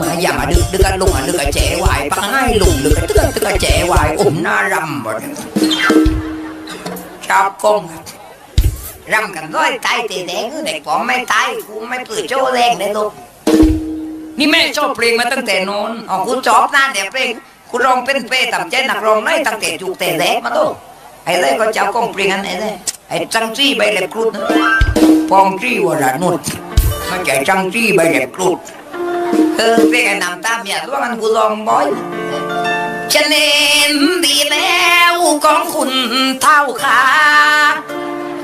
มาอย่ามาดึกดึกกันลุงอะดึกกะแจวายปังให้ลุงดึกกะตึกตึกกะแจวายอุ้มหน้ารำหมดชอบกงรำกันร้อยตายตีแดงเด็กผมไม่ตายกูไม่ปืนโจ้แรงเลยลูกนี่แม่ชอบเพลงมาตั้งแต่นอนอ๋อกูชอบนะเดี๋ยวเพลงกูร้องเป็นเป้ต่ำใจนักร้องน้อยตั้งแต่จุกแต่แรกมาลูกไอ้เลยก็เจ้ากงเพลงอันไอ้เลยไอ้จังจี้ใบเล็บครุฑนะปองจี้วรานุชไม่ใช่จังจี้ใบเล็บครุฑ เออเพลงไอ้น้ำตาเมียตัวมันกูลองบ่อยฉันเห็นดีแล้วของคุณเท่าขา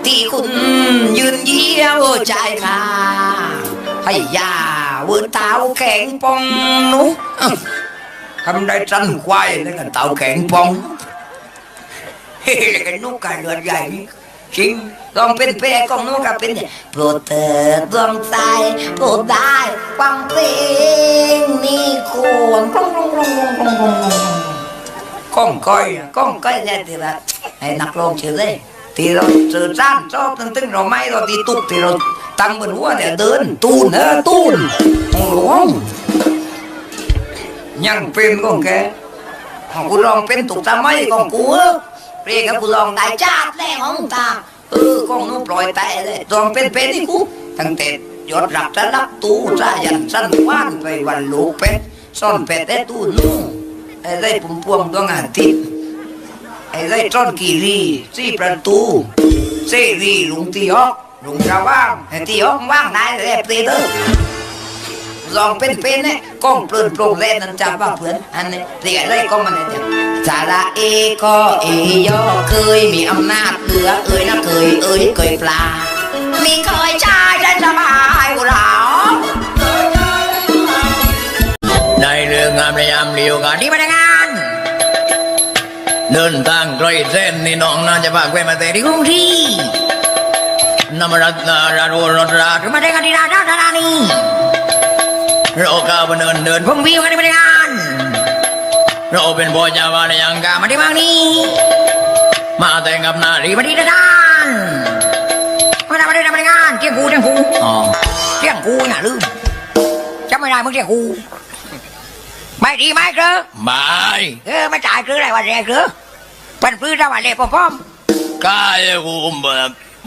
ที่คุณยืนเยี่ยวใจมาให้ยาเวิร์เท้าแข็งปองนุทำได้สั้นควายแล้วกันเท้าแข็งปองเฮ้ยแล้วกันนุกกันเลือดใหญ่นี่ จริงลองเป็นเป้ของนุกกับเป็นโปรดเถิดดวงใจโปรดได้ฟังเพลงนี่ควรกรุงกรุงกรุงกรุงกรุงกรุงก้องก้อยอะก้องก้อยเนี่ทีละให้นักร้องชื่อเลยทีเราสื่อสารชอบตึ้งตึ้งเราไม่เราตีตุกทีเราตั้งบนหัวเนี่ยเดินตูนเออตูนของหลวงยังเป็นของแกของกูลองเป็นถูกทำไม่ของกูเออ รียกกับกูลองได้ชาแน่ของตาเออของนู้ปล่อยแต่เลยลองเป็นเป็นที่กูตั้งแต่ยอดรับจะรับตู้ซายันสั้นว่านไปวันลูกเป็ดซ่อนเป็ดได้ตู้นู้ไอ้ได้ปุ่มพวงดวงอาทิตย์ไอ้ได้ซ่อนกีรีสี่ประตูเซรีลุงตีฮอกลุงจะว่างไอ้ตีฮอกว่างได้เลยเปเตอร์ลองเป็นเป็นเนี่ยก้องเปลือนโปร่งแล่นนั่นจับว่าเพื่อนอันนี้เรียกอะไรก็มันเนี่ย ระเอก็เอยอเคยมีอำนาจเหลือเอ่ยนะเคยเอ่ยเคยปลา มีเคยชายได้สบายเหรอได้เรื่องงามในยามเลียวกันนี่พนักงานเดินทางไกลเส้นนี่น้องน่าจะพาแกมาแต่ที่กรุงที่นำรัตนาราโรรถราชมาได้กันที่รานร้านร้านนี้เราก้าวเดินเดินผมวิวกันที่พนักงาน เราเป็นพ่อเจ้าวาในยังกามามาที่บางนี้ มาแต่งกับนารีมาที่ร้านมาได้มาได้พนักงานเที่ยงกูเที่ยงกูอ๋อเที่ยงกูอย่าลืมจำไม่ได้มึงเที่ยงกูไม่ดีไหมเกลือบายเออไม่จ่ายเกลืออะไรวะเรียเกลือเป็นพื้นระหว่างเล็บป้อมกายกู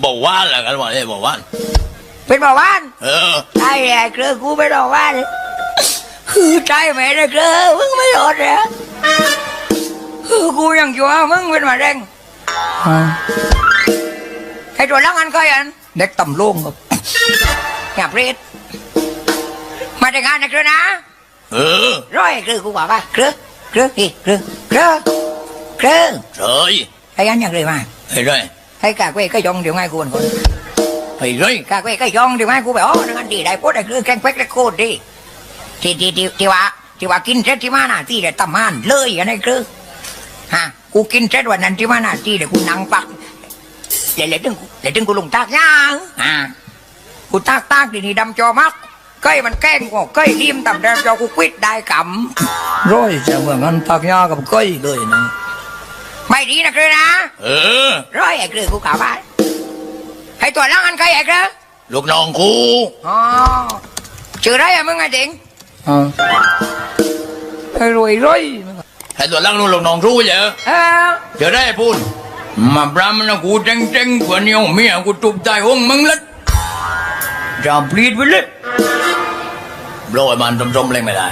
บอกว่าแหละกันว่าเนี่ยบอกว่าๆเป็นเบาหวานเออใช่แหละเกลือกูไม่ต้องหวานคือใจแม่เลยเกลือมึงไม่รอดเลยคือ กูยังชัวร์มึงเป็นมะเร็งไอ้ตัวลังอันเคยอันเด็กต่ำลงครับอย่าเปรตมาแต่งงานนะเกลือนะเออร้อยเกลือกูบอกว่าเกลือเกลืออีเกลือเกลือเกลือเฮ้ยไอ้ยันยังเลยมาไอ้ไรไอ้กากเว้ยก็ยองเดี๋ยวไงกูคนคนไอ้ไรกากเว้ยก็ยองเดี๋ยวไงกูแบบอ๋อนั่นดีได้ปุ๊ดไอ้เกลือแกงเป๊กได้โคตรดีที่ที่ที่ที่ว่า ที่ว่ากินเสร็จที่มาหน้าที่เดี๋ยวตำมานเลยอันนี้เกลือฮะกูกินเสร็จวันนั้นที่มาหน้าที่เดี๋ยวกูนั่งปักเดี๋ยวเดี๋ยวดึงเดี๋ยวดึงกูลงตากย่างอ่ากูตากตากดีนี่ดำจอมักก้อยมันแกล้งกูก้อยริมต่ำแดงจอกูควิดได้กำร้อยจะเหมืองนั้นตักยากับก้อยเลยนะไม่ดีนะเกลือนะเออร้อยไอ้เกลือกูกล่าวว่าให้ตัวล่างอันใครไอ้เกลือลูกน้องกูอ๋อชื่ออะไรอะมึงไอ้เด็งอ่า ไอ้รวยรวยให้ตัวล่างนู่นลูกน้องรู้เหรอเออเดี๋ยวได้พูดมาบรามนะกูเจ๊งเจ๊งกว่านี้เมียกูตุบใจห้องมึงละจะปลีดไปเลยโรยมันจมๆเลยไม่ได้